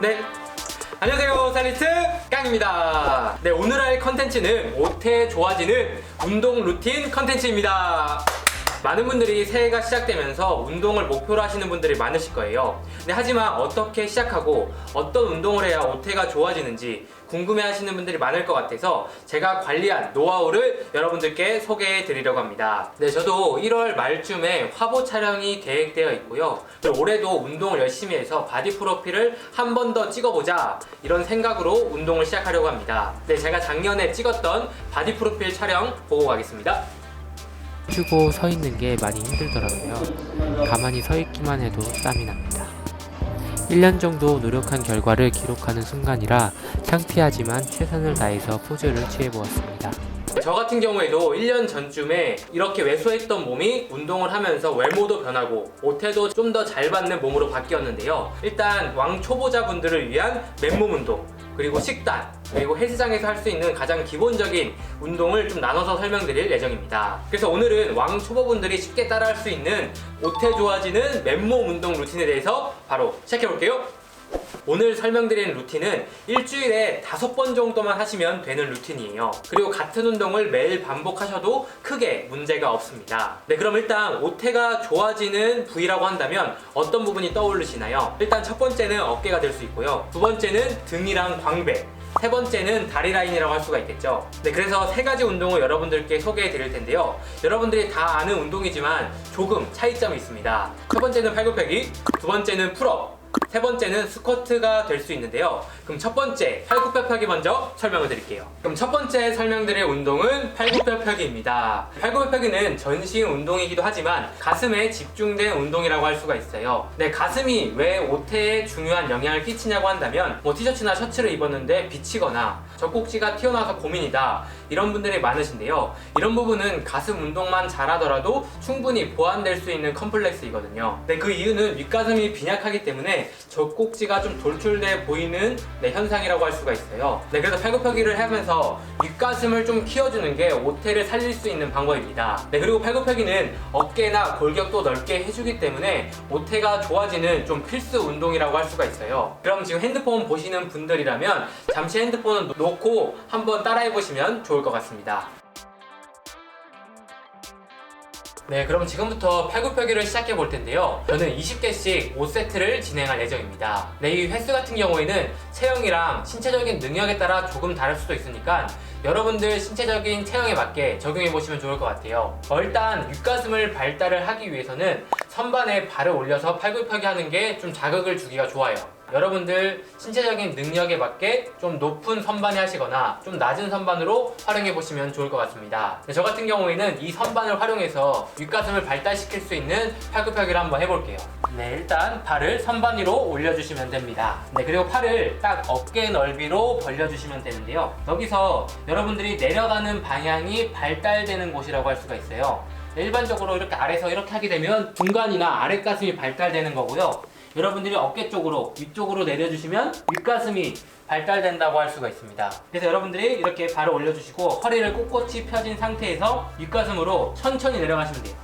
네. 안녕하세요. 살리스트 깡입니다. 네, 오늘 할 컨텐츠는 오태 좋아지는 운동 루틴 컨텐츠입니다. 많은 분들이 새해가 시작되면서 운동을 목표로 하시는 분들이 많으실 거예요. 근데 하지만 어떻게 시작하고 어떤 운동을 해야 오태가 좋아지는지 궁금해 하시는 분들이 많을 것 같아서 제가 관리한 노하우를 여러분들께 소개해 드리려고 합니다. 네, 저도 1월 말쯤에 화보 촬영이 계획되어 있고요. 올해도 운동을 열심히 해서 바디 프로필을 한 번 더 찍어보자 이런 생각으로 운동을 시작하려고 합니다. 네, 제가 작년에 찍었던 바디 프로필 촬영 보고 가겠습니다. 쭈고 서 있는 게 많이 힘들더라고요. 가만히 서 있기만 해도 땀이 납니다. 1년 정도 노력한 결과를 기록하는 순간이라 창피하지만 최선을 다해서 포즈를 취해보았습니다. 저 같은 경우에도 1년 전쯤에 이렇게 왜소했던 몸이 운동을 하면서 외모도 변하고 옷태도 좀 더 잘 받는 몸으로 바뀌었는데요. 일단 왕 초보자분들을 위한 맨몸 운동, 그리고 식단, 그리고 헬스장에서 할 수 있는 가장 기본적인 운동을 좀 나눠서 설명드릴 예정입니다. 그래서 오늘은 왕 초보분들이 쉽게 따라할 수 있는 옷태 좋아지는 맨몸 운동 루틴에 대해서 바로 시작해 볼게요. 오늘 설명드리는 루틴은 일주일에 다섯 번 정도만 하시면 되는 루틴이에요. 그리고 같은 운동을 매일 반복하셔도 크게 문제가 없습니다. 네, 그럼 일단 오태가 좋아지는 부위라고 한다면 어떤 부분이 떠오르시나요? 일단 첫 번째는 어깨가 될 수 있고요. 두 번째는 등이랑 광배. 세 번째는 다리 라인이라고 할 수가 있겠죠. 네, 그래서 세 가지 운동을 여러분들께 소개해 드릴 텐데요. 여러분들이 다 아는 운동이지만 조금 차이점이 있습니다. 첫 번째는 팔굽혀기, 두 번째는 풀업, 세 번째는 스쿼트가 될 수 있는데요. 그럼 첫 번째 팔굽혀펴기 먼저 설명을 드릴게요. 그럼 첫 번째 설명드릴 운동은 팔굽혀펴기입니다. 팔굽혀펴기는 전신 운동이기도 하지만 가슴에 집중된 운동이라고 할 수가 있어요. 네, 가슴이 왜 오태에 중요한 영향을 끼치냐고 한다면 뭐 티셔츠나 셔츠를 입었는데 비치거나 젖꼭지가 튀어나와서 고민이다 이런 분들이 많으신데요. 이런 부분은 가슴 운동만 잘하더라도 충분히 보완될 수 있는 컴플렉스이거든요. 네, 그 이유는 윗가슴이 빈약하기 때문에 젖꼭지가 좀 돌출돼 보이는 네, 현상이라고 할 수가 있어요. 네, 그래서 팔굽혀기를 하면서 윗가슴을 좀 키워주는 게 오태를 살릴 수 있는 방법입니다. 네, 그리고 팔굽혀기는 어깨나 골격도 넓게 해주기 때문에 오태가 좋아지는 좀 필수 운동이라고 할 수가 있어요. 그럼 지금 핸드폰 보시는 분들이라면 잠시 핸드폰을 놓고 한번 따라해 보시면 좋을 것 같습니다. 네, 그럼 지금부터 팔굽혀기를 시작해 볼 텐데요. 저는 20개씩 5세트를 진행할 예정입니다. 네, 이 횟수 같은 경우에는 체형이랑 신체적인 능력에 따라 조금 다를 수도 있으니까 여러분들 신체적인 체형에 맞게 적용해 보시면 좋을 것 같아요. 어, 일단 윗가슴을 발달을 하기 위해서는 선반에 발을 올려서 팔굽혀기 하는 게 좀 자극을 주기가 좋아요. 여러분들 신체적인 능력에 맞게 좀 높은 선반에 하시거나 좀 낮은 선반으로 활용해 보시면 좋을 것 같습니다. 네, 저 같은 경우에는 이 선반을 활용해서 윗가슴을 발달시킬 수 있는 팔굽혀기를 한번 해볼게요. 네, 일단 발을 선반 위로 올려주시면 됩니다. 네, 그리고 팔을 딱 어깨 넓이로 벌려주시면 되는데요. 여기서 여러분들이 내려가는 방향이 발달되는 곳이라고 할 수가 있어요. 네, 일반적으로 이렇게 아래서 이렇게 하게 되면 중간이나 아래 가슴이 발달되는 거고요. 여러분들이 어깨 쪽으로 위쪽으로 내려주시면 윗가슴이 발달된다고 할 수가 있습니다. 그래서 여러분들이 이렇게 발을 올려주시고 허리를 꼿꼿이 펴진 상태에서 윗가슴으로 천천히 내려가시면 돼요.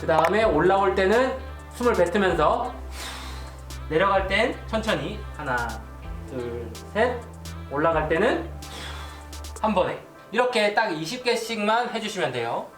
그 다음에 올라올 때는 숨을 뱉으면서 내려갈 땐 천천히 하나, 둘, 셋 올라갈 때는 한 번에 이렇게 딱 20개씩만 해주시면 돼요.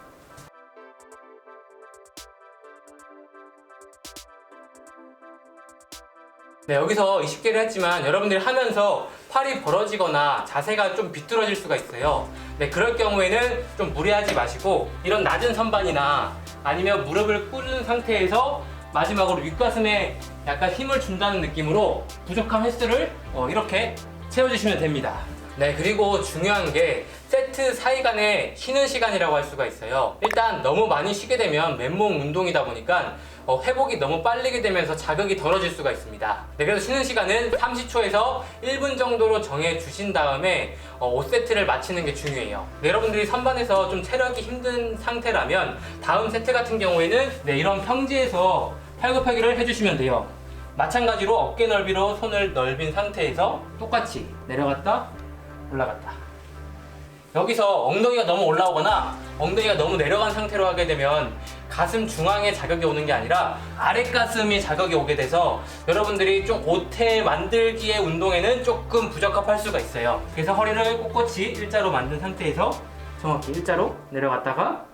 네, 여기서 20개를 했지만 여러분들이 하면서 팔이 벌어지거나 자세가 좀 비뚤어질 수가 있어요. 네, 그럴 경우에는 좀 무리하지 마시고 이런 낮은 선반이나 아니면 무릎을 꿇은 상태에서 마지막으로 윗가슴에 약간 힘을 준다는 느낌으로 부족한 횟수를 어, 이렇게 채워주시면 됩니다. 네, 그리고 중요한 게 세트 사이간에 쉬는 시간이라고 할 수가 있어요. 일단 너무 많이 쉬게 되면 맨몸 운동이다 보니까 어, 회복이 너무 빠르게 되면서 자극이 덜어질 수가 있습니다. 네, 그래서 쉬는 시간은 30초에서 1분 정도로 정해 주신 다음에 어, 5세트를 마치는 게 중요해요. 네, 여러분들이 선반에서 좀 체력이 힘든 상태라면 다음 세트 같은 경우에는 네, 이런 평지에서 팔굽혀기를 해주시면 돼요. 마찬가지로 어깨 넓이로 손을 넓인 상태에서 똑같이 내려갔다 올라갔다. 여기서 엉덩이가 너무 올라오거나 엉덩이가 너무 내려간 상태로 하게 되면 가슴 중앙에 자극이 오는 게 아니라 아래 가슴이 자극이 오게 돼서 여러분들이 좀 오태 만들기의 운동에는 조금 부적합할 수가 있어요. 그래서 허리를 꼿꼿이 일자로 만든 상태에서 정확히 일자로 내려갔다가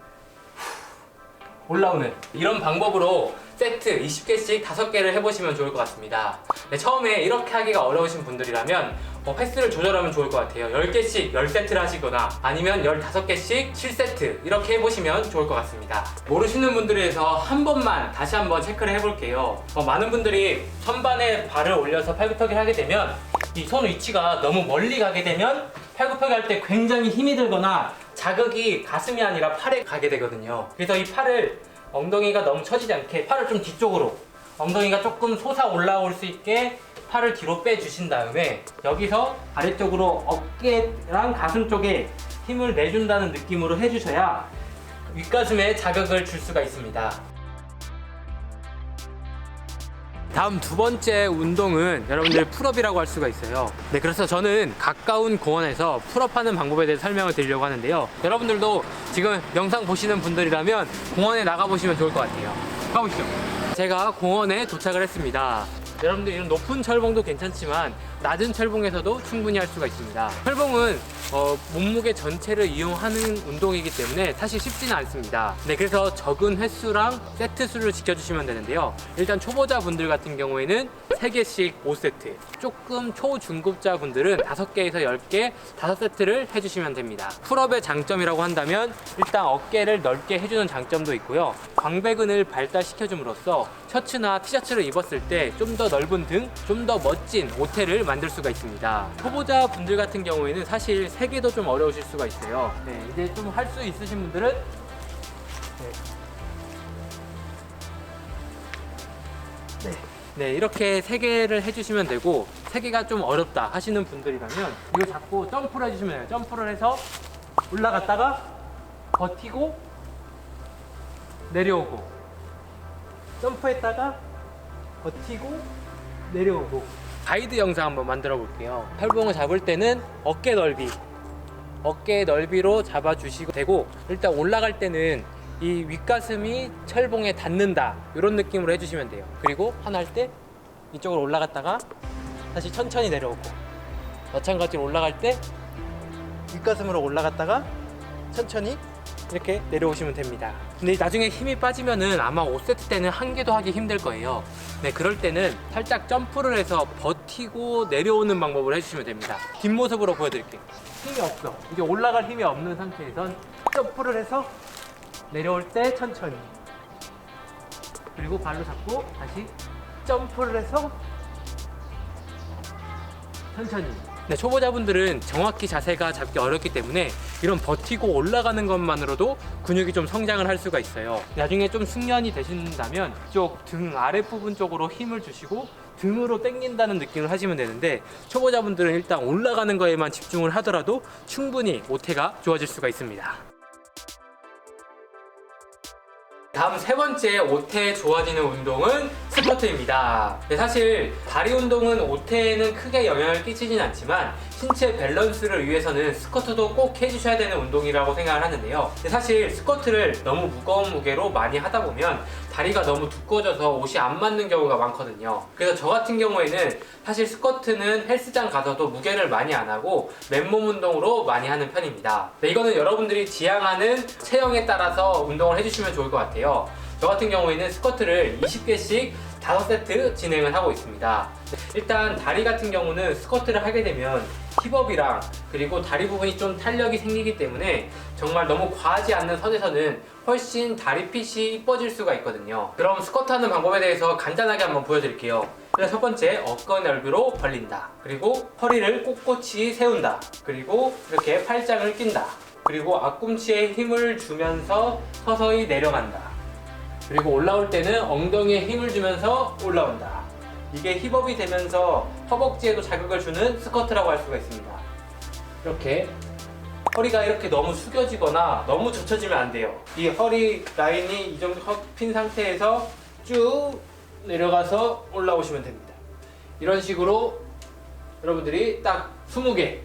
올라오는 이런 방법으로 세트 20개씩 5개를 해보시면 좋을 것 같습니다. 네, 처음에 이렇게 하기가 어려우신 분들이라면 어, 횟수를 조절하면 좋을 것 같아요. 10개씩 10세트를 하시거나 아니면 15개씩 7세트 이렇게 해보시면 좋을 것 같습니다. 모르시는 분들에 대해서 한 번만 다시 한번 체크를 해볼게요. 어, 많은 분들이 선반에 발을 올려서 팔굽혀기를 하게 되면 이 손 위치가 너무 멀리 가게 되면 팔굽혀기 할 때 굉장히 힘이 들거나 자극이 가슴이 아니라 팔에 가게 되거든요. 그래서 이 팔을 엉덩이가 너무 처지지 않게 팔을 좀 뒤쪽으로 엉덩이가 조금 솟아 올라올 수 있게 팔을 뒤로 빼주신 다음에 여기서 아래쪽으로 어깨랑 가슴 쪽에 힘을 내준다는 느낌으로 해주셔야 윗가슴에 자극을 줄 수가 있습니다. 다음 두 번째 운동은 여러분들 풀업이라고 할 수가 있어요. 네, 그래서 저는 가까운 공원에서 풀업하는 방법에 대해 설명을 드리려고 하는데요. 여러분들도 지금 영상 보시는 분들이라면 공원에 나가보시면 좋을 것 같아요. 가보시죠. 제가 공원에 도착을 했습니다. 여러분들 이런 높은 철봉도 괜찮지만 낮은 철봉에서도 충분히 할 수가 있습니다. 철봉은 어, 몸무게 전체를 이용하는 운동이기 때문에 사실 쉽지는 않습니다. 네, 그래서 적은 횟수랑 세트 수를 지켜주시면 되는데요. 일단 초보자분들 같은 경우에는 3개씩 5세트, 조금 초중급자 분들은 5개에서 10개, 5세트를 해주시면 됩니다. 풀업의 장점이라고 한다면 일단 어깨를 넓게 해주는 장점도 있고요. 광배근을 발달시켜줌으로써 셔츠나 티셔츠를 입었을 때 좀 더 넓은 등, 좀 더 멋진 오태를 만들 수가 있습니다. 초보자 분들 같은 경우에는 사실 3개도 좀 어려우실 수가 있어요. 네, 이제 좀 할 수 있으신 분들은 네. 네. 네, 이렇게 세 개를 해주시면 되고 세 개가 좀 어렵다 하시는 분들이라면 이거 잡고 점프를 해주시면 돼요. 점프를 해서 올라갔다가 버티고 내려오고 점프했다가 버티고 내려오고 가이드 영상 한번 만들어 볼게요. 팔봉을 잡을 때는 어깨 넓이 어깨 넓이로 잡아주시고 되고 일단 올라갈 때는 이 윗가슴이 철봉에 닿는다 이런 느낌으로 해주시면 돼요 그리고 하나 할때 이쪽으로 올라갔다가 다시 천천히 내려오고 마찬가지로 올라갈 때 윗가슴으로 올라갔다가 천천히 이렇게 내려오시면 됩니다. 근데 나중에 힘이 빠지면은 아마 5세트 때는 한 개도 하기 힘들 거예요. 네 그럴 때는 살짝 점프를 해서 버티고 내려오는 방법을 해주시면 됩니다. 뒷모습으로 보여드릴게요. 힘이 없어. 이제 올라갈 힘이 없는 상태에선 점프를 해서 내려올 때 천천히. 그리고 발로 잡고 다시 점프를 해서 천천히 네, 초보자분들은 정확히 자세가 잡기 어렵기 때문에 이런 버티고 올라가는 것만으로도 근육이 좀 성장을 할 수가 있어요. 나중에 좀 숙련이 되신다면 이쪽 등 아랫부분 쪽으로 힘을 주시고 등으로 당긴다는 느낌을 하시면 되는데 초보자분들은 일단 올라가는 거에만 집중을 하더라도 충분히 오태가 좋아질 수가 있습니다 다음 세 번째 오태 좋아지는 운동은 스쿼트입니다. 네, 사실 다리 운동은 오태에는 크게 영향을 끼치진 않지만 신체 밸런스를 위해서는 스쿼트도 꼭 해주셔야 되는 운동이라고 생각을 하는데요. 근데 사실 스쿼트를 너무 무거운 무게로 많이 하다 보면 다리가 너무 두꺼워져서 옷이 안 맞는 경우가 많거든요. 그래서 저 같은 경우에는 사실 스쿼트는 헬스장 가서도 무게를 많이 안 하고 맨몸 운동으로 많이 하는 편입니다. 네, 이거는 여러분들이 지향하는 체형에 따라서 운동을 해주시면 좋을 것 같아요. 저 같은 경우에는 스쿼트를 20개씩 5세트 진행을 하고 있습니다. 일단 다리 같은 경우는 스쿼트를 하게 되면 힙업이랑 그리고 다리 부분이 좀 탄력이 생기기 때문에 정말 너무 과하지 않는 선에서는 훨씬 다리 핏이 이뻐질 수가 있거든요. 그럼 스쿼트 하는 방법에 대해서 간단하게 한번 보여드릴게요. 일단 첫 번째 어깨 넓이로 벌린다. 그리고 허리를 꼿꼿이 세운다. 그리고 이렇게 팔짱을 낀다. 그리고 앞꿈치에 힘을 주면서 서서히 내려간다. 그리고 올라올 때는 엉덩이에 힘을 주면서 올라온다. 이게 힙업이 되면서 허벅지에도 자극을 주는 스쿼트라고 할 수가 있습니다. 이렇게 허리가 이렇게 너무 숙여지거나 너무 젖혀지면 안 돼요. 이 허리 라인이 이 정도 헉핀 상태에서 쭉 내려가서 올라오시면 됩니다. 이런 식으로 여러분들이 딱 20개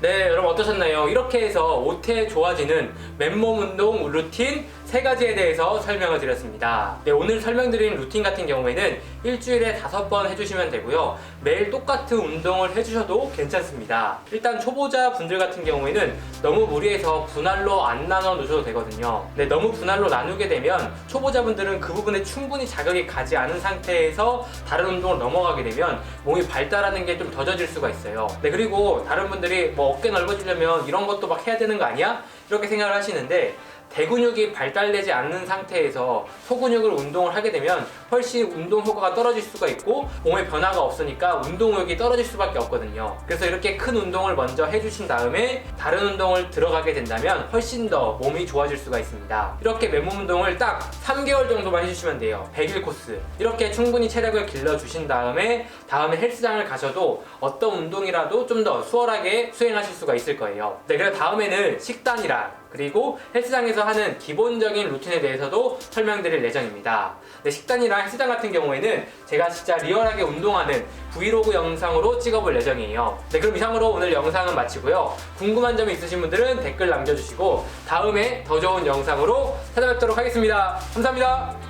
네, 여러분 어떠셨나요? 이렇게 해서 오태 좋아지는 맨몸 운동 루틴 세 가지에 대해서 설명을 드렸습니다. 네, 오늘 설명드린 루틴 같은 경우에는 일주일에 다섯 번 해주시면 되고요. 매일 똑같은 운동을 해주셔도 괜찮습니다. 일단 초보자 분들 같은 경우에는 너무 무리해서 분할로 안 나눠 놓으셔도 되거든요. 네, 너무 분할로 나누게 되면 초보자분들은 그 부분에 충분히 자극이 가지 않은 상태에서 다른 운동을 넘어가게 되면 몸이 발달하는 게 좀 더뎌질 수가 있어요. 네, 그리고 다른 분들이 뭐 어깨 넓어지려면 이런 것도 막 해야 되는 거 아니야? 이렇게 생각을 하시는데 대근육이 발달되지 않는 상태에서 소근육을 운동을 하게 되면 훨씬 운동 효과가 떨어질 수가 있고 몸에 변화가 없으니까 운동력이 떨어질 수밖에 없거든요. 그래서 이렇게 큰 운동을 먼저 해주신 다음에 다른 운동을 들어가게 된다면 훨씬 더 몸이 좋아질 수가 있습니다. 이렇게 맨몸 운동을 딱 3개월 정도만 해주시면 돼요. 100일 코스. 이렇게 충분히 체력을 길러주신 다음에 다음에 헬스장을 가셔도 어떤 운동이라도 좀 더 수월하게 수행하실 수가 있을 거예요. 네, 그래서 다음에는 식단이랑 그리고 헬스장에서 하는 기본적인 루틴에 대해서도 설명드릴 예정입니다. 네, 식단이랑 헬스장 같은 경우에는 제가 진짜 리얼하게 운동하는 브이로그 영상으로 찍어볼 예정이에요. 네, 그럼 이상으로 오늘 영상은 마치고요. 궁금한 점이 있으신 분들은 댓글 남겨주시고 다음에 더 좋은 영상으로 찾아뵙도록 하겠습니다. 감사합니다.